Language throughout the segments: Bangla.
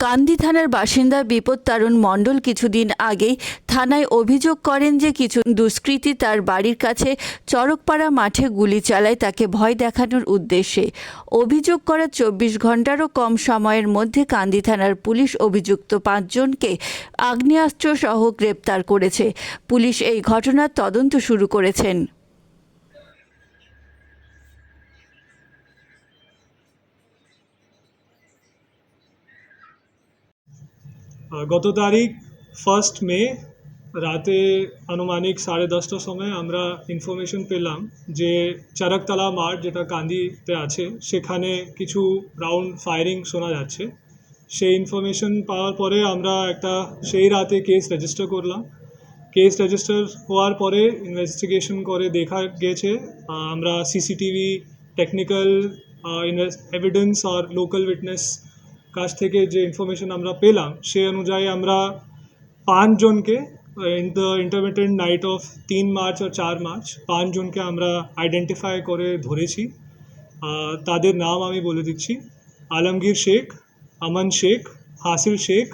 কান্দি থানার বাসিন্দা বিপদ তারুণ মণ্ডল কিছুদিন আগেই থানায় অভিযোগ করেন যে কিছু দুষ্কৃতী তার বাড়ির কাছে চরকপাড়া মাঠে গুলি চালায় তাকে ভয় দেখানোর উদ্দেশ্যে। অভিযোগ করা চব্বিশ ঘন্টারও কম সময়ের মধ্যে কান্দি থানার পুলিশ অভিযুক্ত পাঁচজনকে আগ্নেয়াস্ত্র সহ গ্রেপ্তার করেছে। পুলিশ এই ঘটনার তদন্ত শুরু করেছেন। গত তারিখ ফার্স্ট মে রাতে আনুমানিক সাড়ে দশটার সময় আমরা ইনফরমেশন পেলাম যে চারকতলা মাঠ যেটা কান্দিতে আছে, সেখানে কিছু রাউন্ড ফায়ারিং শোনা যাচ্ছে। সেই ইনফরমেশন পাওয়ার পরে আমরা একটা সেই রাতে কেস রেজিস্টার করলাম। কেস রেজিস্টার হওয়ার পরে ইনভেস্টিগেশন করে দেখা গেছে আমরা সিসিটিভি টেকনিক্যাল এভিডেন্স আর লোকাল উইটনেস কাছ থেকে যে ইনফরমেশন আমরা পেলাম, সেই অনুযায়ী আমরা পাঁচজনকে in the intermediate night of তিন মার্চ আর চার মার্চ পাঁচজনকে আমরা আইডেন্টিফাই করে ধরেছি। তাদের নাম আমি বলে দিচ্ছি। আলমগীর শেখ, আমান শেখ, হাসিল শেখ,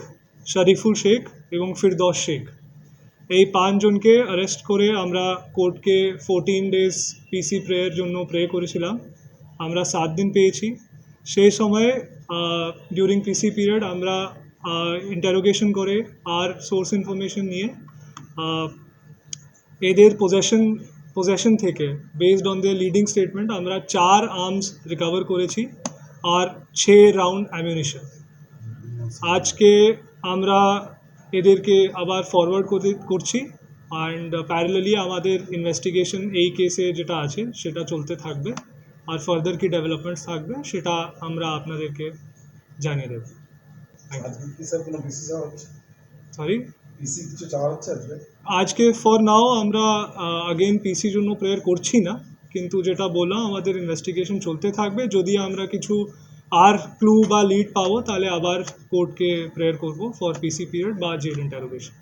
শরীফুল শেখ এবং ফিরদৌস শেখ। এই পাঁচজনকে অ্যারেস্ট করে আমরা কোর্টকে ফোরটিন ডেজ পিসি প্রেয়ের জন্য প্রে করেছিলাম। আমরা সাত দিন পেয়েছি। সেই সময় ডিউরিং পিসি পিরিয়ড আমরা ইন্টারোগেশন করে আর সোর্স ইনফরমেশন নিয়ে এদের পজেশন পজেশন থেকে based on the leading statement আমরা চার আর্মস রিকভার করেছি আর ছ রাউন্ড অ্যামিউনিশন আজকে আমরা এদেরকে আবার ফরওয়ার্ড করছি অ্যান্ড প্যারালালি আমাদের ইনভেস্টিগেশন এই কেসে যেটা আছে সেটা চলতে থাকবে। আর ফার্দার কি ডেভেলপমেন্টস থাকবে সেটা আমরা আপনাদেরকে জানিয়ে দেবো। সরি আজকে ফর নাও আমরা আগেন পিসির জন্য প্রেয়ার করছি না কিন্তু যেটা বললাম আমাদের ইনভেস্টিগেশন চলতে থাকবে। যদি আমরা কিছু আর ক্লু বা লিড পাবো তাহলে আবার কোর্টকে প্রেয়ার করব ফর পিসি পিরিয়ড বা জেল ইন্টারোগেশন